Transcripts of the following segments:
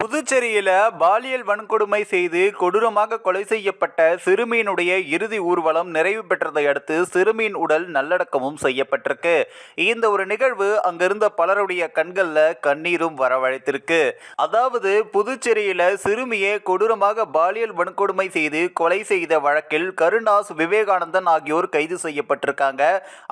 புதுச்சேரியில் பாலியல் வன்கொடுமை செய்து கொடூரமாக கொலை செய்யப்பட்ட சிறுமியினுடைய இறுதி ஊர்வலம் நிறைவு பெற்றதை அடுத்து சிறுமியின் உடல் நல்லடக்கமும் செய்யப்பட்டிருக்கு. இந்த ஒரு நிகழ்வு அங்கிருந்த பலருடைய கண்களில் கண்ணீரும் வரவழைத்திருக்கு. அதாவது புதுச்சேரியில் சிறுமியை கொடூரமாக பாலியல் வன்கொடுமை செய்து கொலை செய்த வழக்கில் கருணாஸ் விவேகானந்தன் ஆகியோர் கைது செய்யப்பட்டிருக்காங்க.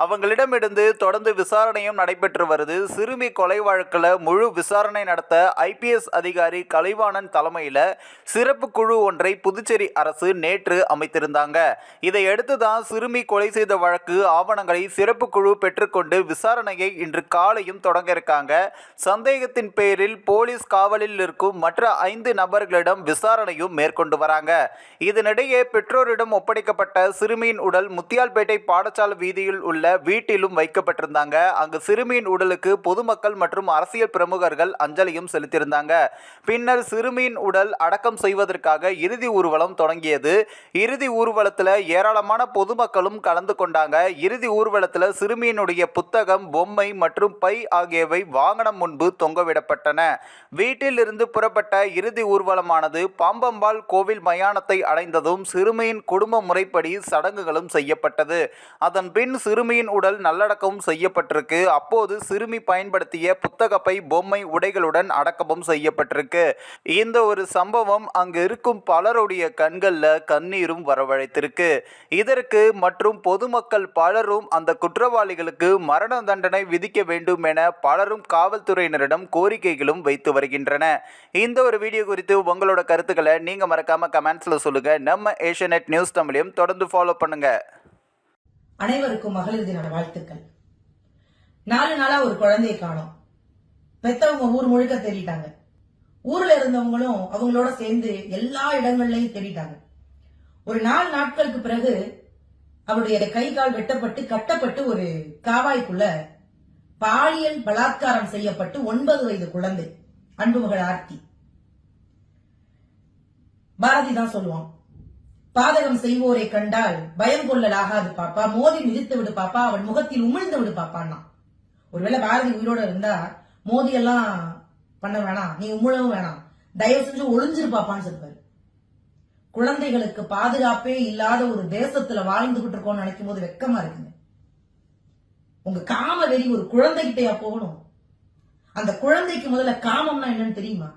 அவங்களிடமிருந்து தொடர்ந்து விசாரணையும் நடைபெற்று வருது. சிறுமி கொலை வழக்கில் முழு விசாரணை நடத்த ஐபிஎஸ் அதிகாரி கலைவாணன் தலைமையில் சிறப்பு குழு ஒன்றை புதுச்சேரி அரசு நேற்று அமைத்திருந்தாங்க. இதையடுத்து தான் சிறுமி கொலை செய்த வழக்கு ஆவணங்களை சிறப்பு குழு பெற்றுக்கொண்டு விசாரணையை இன்று காலையும் தொடங்க இருக்காங்க. சந்தேகத்தின் பேரில் போலீஸ் காவலில் இருக்கும் மற்ற ஐந்து நபர்களிடம் விசாரணையும் மேற்கொண்டு வராங்க. இதனிடையே பெற்றோரிடம் ஒப்படைக்கப்பட்ட சிறுமியின் உடல் முத்தியால்பேட்டை பாடசாலை வீதியில் உள்ள வீட்டிலும் வைக்கப்பட்டிருந்தாங்க. அங்கு சிறுமியின் உடலுக்கு பொதுமக்கள் மற்றும் அரசியல் பிரமுகர்கள் அஞ்சலியும் செலுத்தியிருந்தாங்க. பின்னர் சிறுமியின் உடல் அடக்கம் செய்வதற்காக இறுதி ஊர்வலம் தொடங்கியது. இறுதி ஊர்வலத்தில் ஏராளமான பொதுமக்களும் கலந்து கொண்டாங்க. இறுதி ஊர்வலத்தில் சிறுமியினுடைய புத்தகம் பொம்மை மற்றும் பை ஆகியவை வாகனம் முன்பு தொங்கவிடப்பட்டன. வீட்டில் இருந்து புறப்பட்ட இறுதி ஊர்வலமானது பாம்பம்பாள் கோவில் மயானத்தை அடைந்ததும் சிறுமியின் குடும்ப முறைப்படி சடங்குகளும் செய்யப்பட்டது. அதன் பின் சிறுமியின் உடல் நல்லடக்கமும் செய்யப்பட்டிருக்கு. அப்போது சிறுமி பயன்படுத்திய புத்தகப்பை பொம்மை உடைகளுடன் அடக்கமும் செய்யப்பட்டிருக்கு. இந்த ஒரு சம்பவம் அங்கு இருக்கும் பலருடைய கண்களில் கண்ணீரும் வரவழைத்திருக்கு. இதற்கு மற்றும் பொதுமக்கள் பலரும் அந்த குற்றவாளிகளுக்கு மரண தண்டனை விதிக்க வேண்டும் என பலரும் காவல்துறையினரிடம் கோரிக்கைகளும் வைத்து வருகின்றன. இந்த ஒரு வீடியோ குறித்து உங்களோட கருத்துக்களை நீங்கள் மறக்காம கமெண்ட்ஸில் சொல்லுங்க. நம்ம ஏஷியநெட் நியூஸ் தமிழையும் தொடர்ந்து ஃபாலோ பண்ணுங்க. அனைவருக்கும் மகளிர் தின வாழ்த்துக்கள். நாலு நாளா ஒரு குழந்தையை காணோம். பெத்தவங்க ஊர் முழுக்க தேடிட்டாங்க. ஊர்ல இருந்தவங்களும் அவங்களோட சேர்ந்து எல்லா இடங்கள்லயும் தேடிட்டாங்க. ஒரு நாலு நாட்களுக்கு பிறகு அவருடைய கை கால் வெட்டப்பட்டு கட்டப்பட்டு ஒரு காவாய்க்குள்ள பாலியல் பலாத்காரம் செய்யப்பட்டு ஒன்பது வயது குழந்தை அன்புமகள் ஆர்த்தி. பாரதி தான் சொல்லுவான் பாதகம் செய்வோரை கண்டால் பயம் கொள்ளலாகாது பாப்பா மோதி மிதித்து விடு பாப்பா அவன் முகத்தில் உமிழ்ந்து விடு பாப்பான்னா ஒருவேளை பாரதி உயிரோட இருந்தா மோதி எல்லாம் பண்ண வேணாம். நீ உமிழவும் வேணாம். தயவு செஞ்சு ஒளிஞ்சிரு பாப்பான்னு சொல்லுவாரு குழந்தைகளுக்கு பாதுகாப்பே இல்லாத ஒரு தேசத்துல வாழ்ந்துகிட்டு இருக்கோம்னு நினைக்கும் போது வெக்கமா இருக்குங்க. உங்க காம வெறி ஒரு குழந்தைகிட்டயா போகணும். அந்த குழந்தைக்கு முதல்ல காமம்னா என்னன்னு தெரியுமா?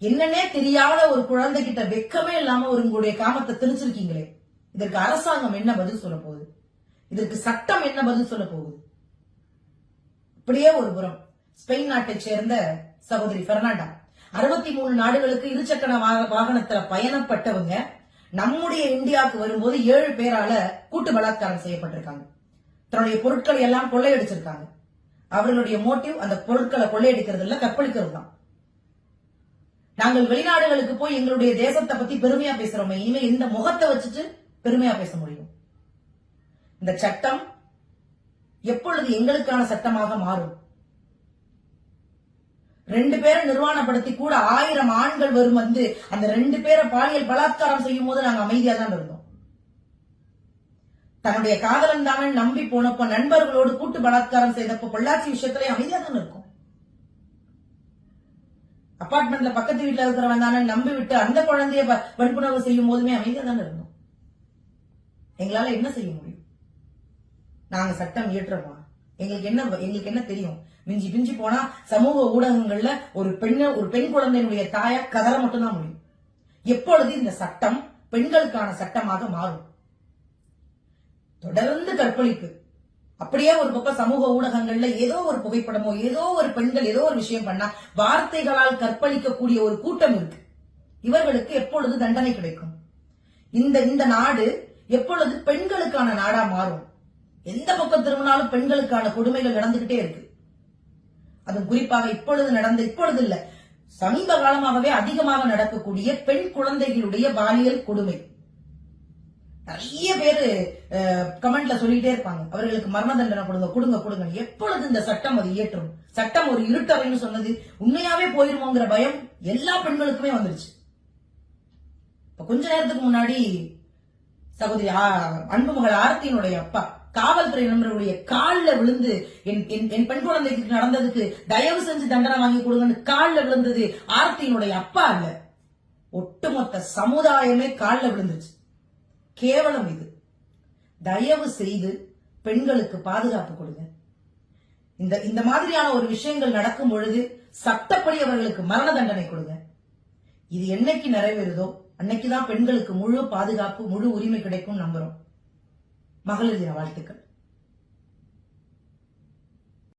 என்னன்னே தெரியாத ஒரு குழந்தைகிட்ட வெக்கமே இல்லாம ஒரு உங்களுடைய காமத்தை திணிச்சிருக்கீங்களே. இதற்கு அரசாங்கம் என்ன பதில் சொல்ல போகுது? இதற்கு சட்டம் என்ன பதில் சொல்ல போகுது? இப்படியே ஒரு புறம். ஸ்பெயின் நாட்டைச் சேர்ந்த சகோதரி பெர்னாண்டா. அறுபத்தி மூணு நாடுகளுக்கு இருசக்கர வாகனத்துல பயணப்பட்டவங்க நம்முடைய இந்தியாவுக்கு வரும்போது ஏழு பேரால கூட்டு பலாத்காரம் செய்யப்பட்டிருக்காங்க. தன்னுடைய பொருட்களை எல்லாம் கொள்ளையடிச்சிருக்காங்க. அவர்களுடைய மோட்டிவ் அந்த பொருட்களை கொள்ளையடிக்கிறது இல்ல கற்பழிக்கிறது தான். நாங்கள் வெளிநாடுகளுக்கு போய் எங்களுடைய தேசத்தை பத்தி பெருமையா பேசுறோமே இனிமே இந்த முகத்தை வச்சுட்டு பெருமையா பேச முடியும். இந்த சட்டம் எப்பொழுது எங்களுக்கான சட்டமாக மாறும்? ரெண்டு பேரை நிர்வாணப்படுத்தி கூட ஆயிரம் ஆண்கள் வரும் வந்து அந்த ரெண்டு பேரை பாலியல் பலாத்காரம் செய்யும் போது நாங்க அமைதியா தான் இருந்தோம். தன்னுடைய காதலன் தானே நம்பி போனப்ப நண்பர்களோடு கூட்டு பலாத்காரம் செய்தப்ப பொள்ளாச்சி விஷயத்திலே அமைதியா தான் இருக்கும். அபார்ட்மெண்ட்ல பக்கத்து வீட்டுல இருக்கிறவன் தானே நம்பி விட்டு அந்த குழந்தைய வன்புணர்வு செய்யும் போதுமே அமைதியா தானே இருந்தோம். எங்களால என்ன செய்ய முடியும்? நாங்க சட்டம் இயற்றோமா எங்களுக்கு என்ன எங்களுக்கு என்ன தெரியும்? மிஞ்சி பிஞ்சி போனா சமூக ஊடகங்கள்ல ஒரு பெண்ண ஒரு பெண் குழந்தையினுடைய தாயா கதற மட்டும்தான் முடியும். எப்பொழுது இந்த சட்டம் பெண்களுக்கான சட்டமாக மாறும்? தொடர்ந்து கற்பழிப்பு. அப்படியே ஒரு பக்கம் சமூக ஊடகங்கள்ல ஏதோ ஒரு புகைப்படமோ ஏதோ ஒரு பெண்கள் ஏதோ ஒரு விஷயம் பண்ணா வார்த்தைகளால் கற்பழிக்கக்கூடிய ஒரு கூட்டம் இருக்கு. இவர்களுக்கு எப்பொழுது தண்டனை கிடைக்கும்? இந்த இந்த நாடு எப்பொழுது பெண்களுக்கான நாடா மாறும்? எந்த பக்கம் திரும்பினாலும் பெண்களுக்கான கொடுமைகள் நடந்துகிட்டே இருக்கு. அது குறிப்பாக இப்பொழுது நடந்த இப்பொழுது இல்ல. சமீப காலமாகவே அதிகமாக நடக்கக்கூடிய பெண் குழந்தைகளுடைய பாலியல் கொடுமை. நிறைய பேரு கமெண்ட்ல சொல்லிட்டே இருப்பாங்க. அவர்களுக்கு மரண தண்டனை கொடுங்க கொடுங்க கொடுங்க. எப்பொழுது இந்த சட்டம் அது இயற்றும்? சட்டம் ஒரு இருட்டவைன்னு சொன்னது உண்மையாவே போயிருமோங்கிற பயம் எல்லா பெண்களுக்குமே வந்துருச்சு. இப்ப கொஞ்ச நேரத்துக்கு முன்னாடி சகோதரி அன்புமகள் ஆரத்தியினுடைய அப்பா காவல்துறை நண்பர்களுடைய காலில் விழுந்து என் என் என் பெண் குழந்தைக்கு நடந்ததுக்கு தயவு செஞ்சு தண்டனை வாங்கி கொடுங்கன்னு காலில் விழுந்தது ஆர்த்தியினுடைய அப்பா இல்ல ஒட்டுமொத்த சமுதாயமே காலில் விழுந்துச்சு. கேவலம் இது. தயவு செய்து பெண்களுக்கு பாதுகாப்பு கொடுங்க. இந்த இந்த மாதிரியான ஒரு விஷயங்கள் நடக்கும் பொழுது சட்டப்படி அவர்களுக்கு மரண தண்டனை கொடுங்க. இது என்னைக்கு நிறைவேறுதோ அன்னைக்குதான் பெண்களுக்கு முழு பாதுகாப்பு முழு உரிமை கிடைக்கும் நம்புறோம். மகளிர் தின வாழ்த்துக்கள்.